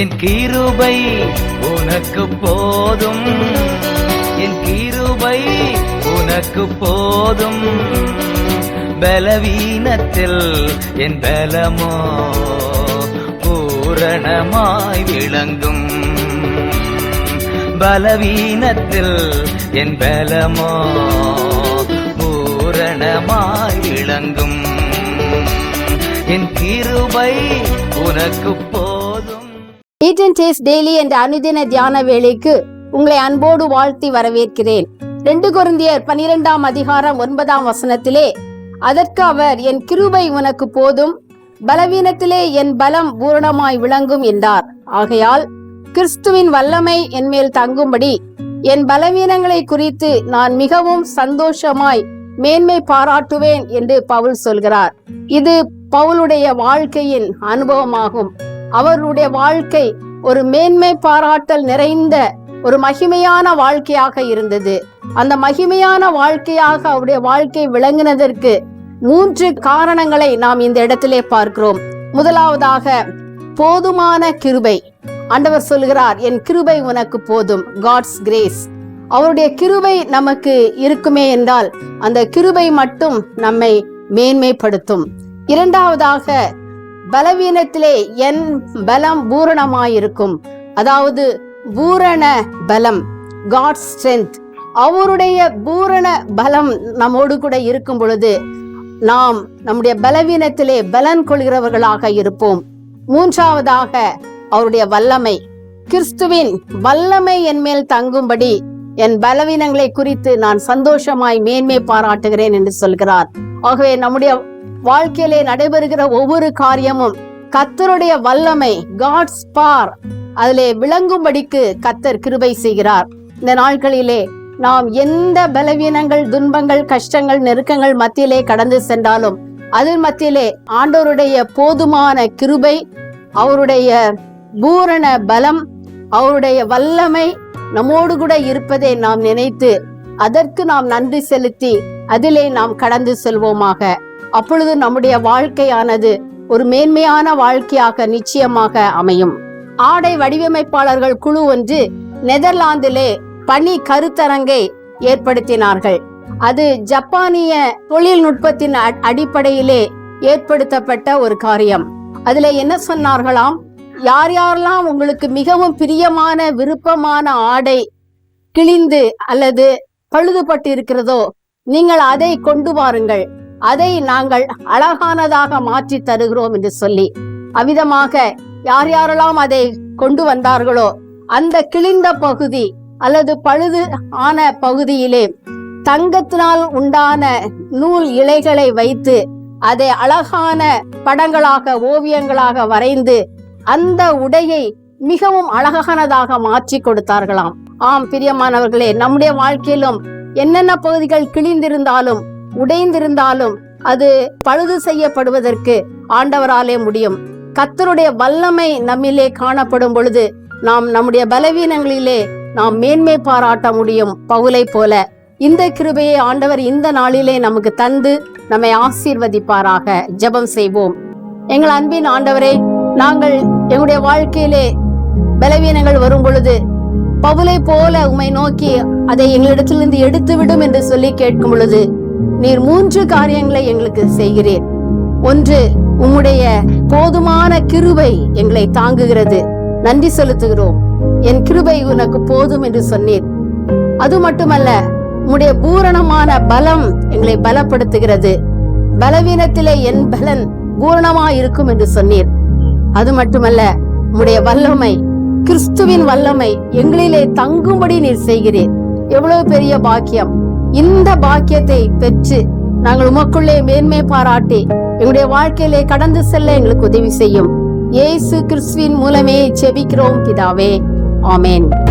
என் கீருபை உனக்கு போதும். என் கீருபை உனக்கு போதும். பலவீனத்தில் என் பலமோ பூரணமாய் விளங்கும். பலவீனத்தில் என் பலமோ பூரணமாய் விளங்கும். என் கிருபை உனக்கு ஈட் டெய்லி என்ற அனுதின தியான வேலைக்கு உங்களை அன்போடு வாழ்த்தி வரவேற்கிறேன். ரெண்டு குருந்தியர் பனிரெண்டாம் அதிகாரம் ஒன்பதாம் வசனத்திலே அதற்கு அவர் என் கிருபை உனக்கு போதும் பலவீனத்திலே என் பலம் பூரணமாய் விளங்கும் என்றார். ஆகையால் கிறிஸ்துவின் வல்லமை என்மேல் தங்கும்படி என் பலவீனங்களை குறித்து நான் மிகவும் சந்தோஷமாய் மேன்மை பாராட்டுவேன் என்று பவுல் சொல்கிறார். இது பவுலுடைய வாழ்க்கையின் அனுபவமாகும். அவருடைய வாழ்க்கை ஒரு மேன்மை பாராட்டல் நிறைந்த ஒரு மகிமையான வாழ்க்கையாக இருந்தது. அந்த மகிமையான வாழ்க்கையாக அவருடைய வாழ்க்கை விளங்கினதற்கு மூன்று காரணங்களை நாம் இந்த இடத்திலே பார்க்கிறோம். முதலாவதாக போதுமான கிருபை. ஆண்டவர் சொல்கிறார் என் கிருபை உனக்கு போதும். காட்ஸ் கிரேஸ் அவருடைய கிருபை நமக்கு இருக்குமே என்றால் அந்த கிருபை மட்டும் நம்மை மேன்மைப்படுத்தும். இரண்டாவதாக பலவீனத்திலே என் பலம் பூரணமாயிருக்கும். அதாவது பூரண பலம் காட் ஸ்ட்ரென்த் அவருடைய பூரண பலம் நம்மோடு கூட இருக்கும் பொழுது நாம் நம்முடைய பலவீனத்திலே பலன் கொள்கிறவர்களாக இருப்போம். மூன்றாவதாக அவருடைய வல்லமை. கிறிஸ்துவின் வல்லமை என் மேல் தங்கும்படி என் பலவீனங்களை குறித்து நான் சந்தோஷமாய் மேன்மை பாராட்டுகிறேன் என்று சொல்கிறார். ஆகவே நம்முடைய வாழ்க்கையிலே நடைபெறுகிற ஒவ்வொரு காரியமும் கத்தருடைய வல்லமை காட்ஸ் பார் அதிலே விளங்கும்படிக்கு கத்தர் கிருபை செய்கிறார். இந்த நாட்களிலே நாம் எந்த பலவீனங்கள் துன்பங்கள் கஷ்டங்கள் நெருக்கங்கள் மத்தியிலே கடந்து சென்றாலும் அதன் மத்தியிலே ஆண்டோருடைய போதுமான கிருபை அவருடைய பூரண பலம் அவருடைய வல்லமை நம்மோடு கூட இருப்பதை நாம் நினைத்து அதற்கு நாம் நன்றி செலுத்தி அதிலே நாம் கடந்து செல்வோமாக. அப்பொழுது நம்முடைய வாழ்க்கையானது ஒரு மேன்மையான வாழ்க்கையாக நிச்சயமாக அமையும். ஆடை வடிவமைப்பாளர்கள் குழு ஒன்று நெதர்லாந்திலே பனி கருத்தரங்கை ஏற்படுத்தினார்கள். அது ஜப்பானிய தொழில்நுட்பத்தின் அ- அடிப்படையிலே ஏற்படுத்தப்பட்ட ஒரு காரியம். அதுல என்ன சொன்னார்களாம்? யார் யாரெல்லாம் உங்களுக்கு மிகவும் பிரியமான விருப்பமான ஆடை கிழிந்து அல்லது பழுதுபட்டு இருக்கிறதோ நீங்கள் அதை கொண்டு வாருங்கள். அதை நாங்கள் அழகானதாக மாற்றி தருகிறோம் என்று சொல்லி அவ்விதமாக யார் யாரெல்லாம் அதை கொண்டு வந்தார்களோ அந்த கிழிந்த பகுதி அல்லது பழுது ஆன பகுதியிலே தங்கத்தினால் உண்டான நூல் இலைகளை வைத்து அதை அழகான படங்களாக ஓவியங்களாக வரைந்து அந்த உடையை மிகவும் அழகானதாக மாற்றி கொடுத்தார்களாம். ஆம் பிரியமானவர்களே நம்முடைய வாழ்க்கையிலும் என்னென்ன பகுதிகள் கிழிந்திருந்தாலும் உடைந்திருந்தாலும் அது பழுது செய்யப்படுவதற்கு ஆண்டவராலே முடியும். கத்தருடைய வல்லமை நம்மிலே காணப்படும் பொழுது நாம் நம்முடைய பலவீனங்களிலே நாம் மேன்மை பாராட்ட முடியும் பவுலை போல. இந்த கிருபையை ஆண்டவர் இந்த நாளிலே நமக்கு தந்து நம்மை ஆசீர்வதிப்பாராக. ஜெபம் செய்வோம். எங்கள் அன்பின் ஆண்டவரே நாங்கள் எங்களுடைய வாழ்க்கையிலே பலவீனங்கள் வரும் பொழுது பவுலை போல உம்மை நோக்கி அதை எங்களிடத்திலிருந்து எடுத்து விடும் என்று சொல்லி கேட்கும் பொழுது நீர் மூன்று காரியங்களை எங்களுக்கு செய்கிறீர். ஒன்று உம்முடைய போதுமான கிருபை எங்களை தாங்குகிறது. நன்றி செலுத்துகிறோம். என் கிருபை உனக்கு போதும் என்று சொன்னீர். அது மட்டுமல்ல உம்முடைய பூரணமான பலம் எங்களை பலப்படுத்துகிறது. பலவீனத்திலே என் பலன் பூரணமா இருக்கும் என்று சொன்னீர். அது மட்டுமல்ல உம்முடைய வல்லமை கிறிஸ்துவின் வல்லமை எங்களிலே தங்கும்படி நீர் செய்கிறீர். எவ்வளவு பெரிய பாக்கியம். இந்த பாக்கியத்தை பெற்று நாங்கள் உமக்குள்ளே மேன்மை பாராட்டி எங்களுடைய வாழ்க்கையிலே கடந்து செல்ல எங்களுக்கு உதவி செய்யும். இயேசு கிறிஸ்துவின் மூலமே செபிக்கிறோம் பிதாவே. ஆமேன்.